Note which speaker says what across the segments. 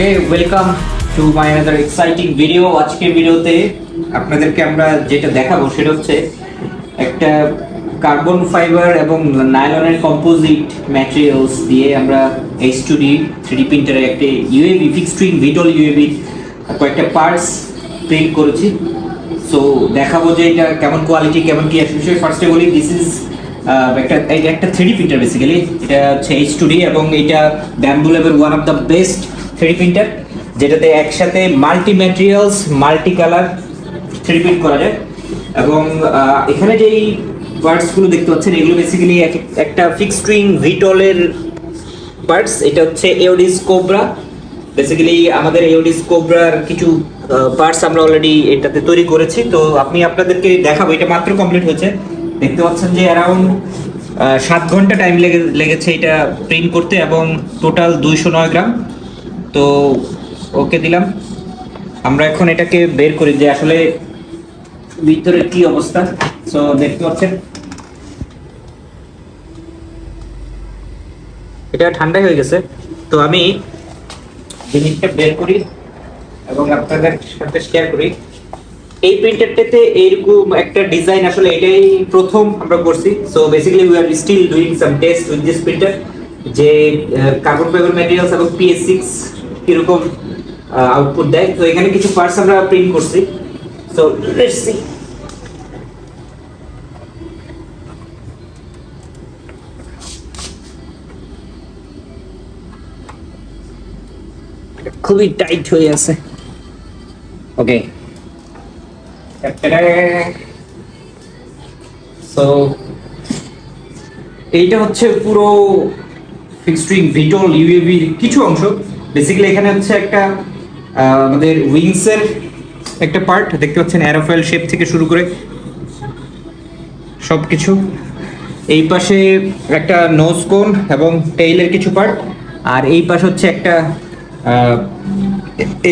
Speaker 1: Okay welcome to my another exciting video আজকের ভিডিওতে আপনাদেরকে আমরা যেটা দেখাবো সেটা হচ্ছে একটা কার্বন ফাইবার এবং নাইলনের কম্পোজিট ম্যাটেরিয়ালস দিয়ে আমরা এইচ টু ডি থ্রি প্রিন্টারে একটা UAV fixed twin VTOL UAV কয়েকটা পার্টস প্রিন্ট করেছি। সো দেখাবো যে এটা কেমন কোয়ালিটি কেমন কি বিষয় ফার্স্টে বলি দিস ইজ একটা এটা একটা থ্রি প্রিন্টার বেসিক্যালি এটা হচ্ছে এইচ টু ডি এবং এটা Bambu level one of the best three printer, যেটাতে একসাথে multi materials multi colour three print করা যায়। এবং এখানে যেই পার্টসগুলো দেখতে পাচ্ছেন, এগুলো বেসিক্যালি একটা ফিক্সড স্ট্রিং ভিটলের পার্টস এটা হচ্ছে এওডিস কোবরা বেসিক্যালি আমাদের এওডিস কোবরার কিছু পার্টস আমরা অলরেডি এটাতে তৈরি করেছি। তো আপনি আপনাদেরকে দেখাবো, এটা মাত্র কমপ্লিট হয়েছে। দেখতে পাচ্ছেন যে অ্যারাউন্ড সাত ঘণ্টা টাইম লেগে, লেগেছে এটা প্রিন্ট করতে এবং টোটাল দুইশো নয় গ্রাম। তো ওকে দিলাম। আমরা এখন এটাকে বের করি যে আসলে ভিতরের কি অবস্থা। সো দেখতে পাচ্ছেন? এটা ঠান্ডা হয়ে গেছে। তো আমি জিনিসটা বের করি এবং আপনাদের সাথে শেয়ার করি। এই প্রিন্টারটাতে এইরকম একটা ডিজাইন আসলে এটাই প্রথম আমরা করছি। So basically we are still doing some test with this printer যে কার্বন ফাইবার ম্যাটেরিয়ালস এবং পিএস সিক্স কীরকম আউটপুট দেয়। তো এখানে কিছু পার্টস আমরা প্রিন্ট করছি। সো লেটস সি খুবই টাইট হয়ে আছে। ওকে সো এইটা হচ্ছে পুরো ফিক্সড ভিটল ইউএভি কিছু অংশ। বেসিক্যালি এখানে হচ্ছে একটা আমাদের উইংস এর একটা পার্ট দেখতে পাচ্ছেন অ্যারোফয়েল শেপ থেকে শুরু করে সব কিছু এই পাশে একটা নোজ কোন এবং টেইলের কিছু পার্ট আর এই পাশে হচ্ছে একটা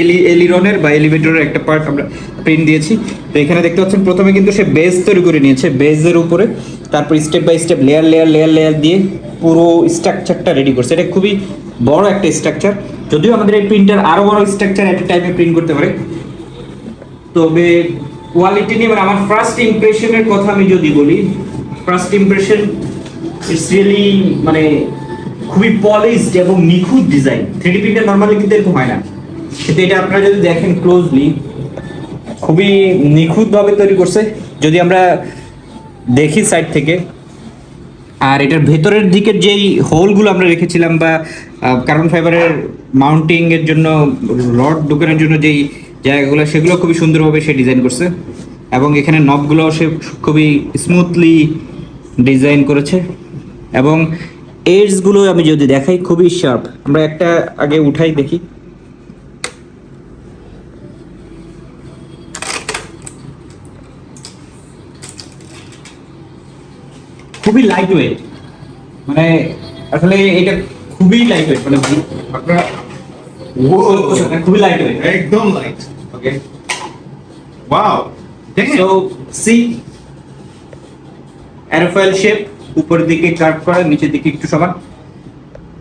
Speaker 1: এলি এলিরনের বা এলিভেটরের একটা পার্ট আমরা প্রিন্ট দিয়েছি। তো এখানে দেখতে পাচ্ছেন, প্রথমে কিন্তু সে বেস তৈরি করে নিয়েছে বেসের উপরে। তারপর step by step layer layer layer layer দিয়ে পুরো স্ট্রাকচারটা রেডি করছে। এটা খুবই বড় একটা স্ট্রাকচার যদিও আমাদের এই প্রিন্টার আরও বড় স্ট্রাকচার একটা টাইমে প্রিন্ট করতে পারে। তবে কোয়ালিটি নিয়ে মানে আমার ফার্স্ট ইমপ্রেশনের কথা আমি যদি বলি ফার্স্ট ইমপ্রেশন ইটস রিয়েলি মানে খুবই পলিশড এবং নিখুঁত ডিজাইন থ্রিডি প্রিন্টার নর্মালি কিন্তু এরকম হয় না। কিন্তু এটা আপনারা যদি দেখেন ক্লোজলি খুবই নিখুঁতভাবে তৈরি করছে। যদি আমরা দেখি সাইড থেকে, আর এটার ভেতরের দিকের যেই হোলগুলো আমরা রেখেছিলাম বা কার্বন ফাইবারের মাউন্টিং এর জন্য রড ঢোকানোর জন্য যেই জায়গাগুলো, সেগুলো খুবই সুন্দরভাবে সে ডিজাইন করছে। এবং এখানে নবগুলো সে খুবই স্মুথলি ডিজাইন করেছে। এবং এডসগুলো আমি যদি দেখাই, খুবই শার্প আমরা একটা আগে উঠাই দেখি। খুবই লাইট ওয়েট মানে আসলে এটা খুবই লাইট ওয়েট মানে আপনারা খুবই লাইট
Speaker 2: একদম light
Speaker 1: okay
Speaker 2: wow
Speaker 1: so see aerofoil shape উপরের দিকে কার্ভ করা নিচের দিকে একটু সমান।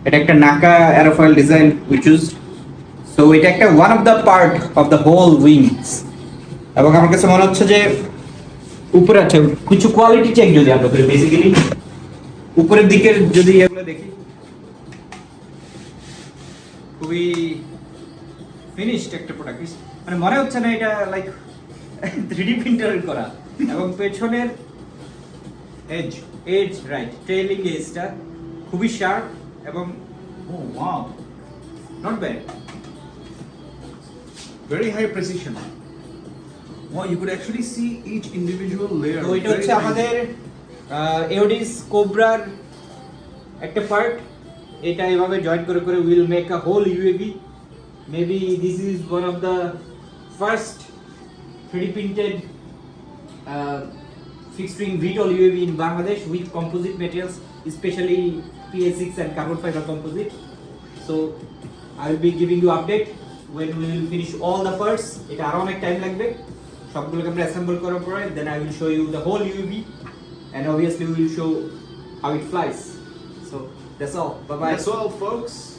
Speaker 1: এটা একটা NACA aerofoil design which use so এটা একটা one of the part of the whole wings এবং আমার কাছে মনে হচ্ছে যে উপরে আছে কিছু কোয়ালিটি চেক যদি আমরা করি বেসিক্যালি উপরের দিকের যদি এগুলো দেখি খুবই ফিনিশড একটা প্রোডাক্ট মানে মনে হচ্ছে না এটা লাইক থ্রিডি প্রিন্টারের করা। এবং পেছনের
Speaker 2: এজ
Speaker 1: এজ রাইট ট্রেলিং এজটা খুবই শার্প এবং
Speaker 2: ও wow
Speaker 1: not bad
Speaker 2: very high precision wow you could actually see each individual layer
Speaker 1: তো এটা হচ্ছে আমাদের এওডিস কোবরার একটা পার্ট এটা এভাবে জয়েন করে করে will make a whole UAV maybe this is one of the first three printed fixed wing VTOL UAV in Bangladesh with composite materials, especially PS6 and carbon fiber composite. So I will be giving you update when we will finish all the parts. এটা আরও অনেক time লাগবে সবগুলোকে আমরা assemble করার পরে then I will show you the whole UAV and obviously we will show how it flies. That's all. Bye bye.
Speaker 2: that's all folks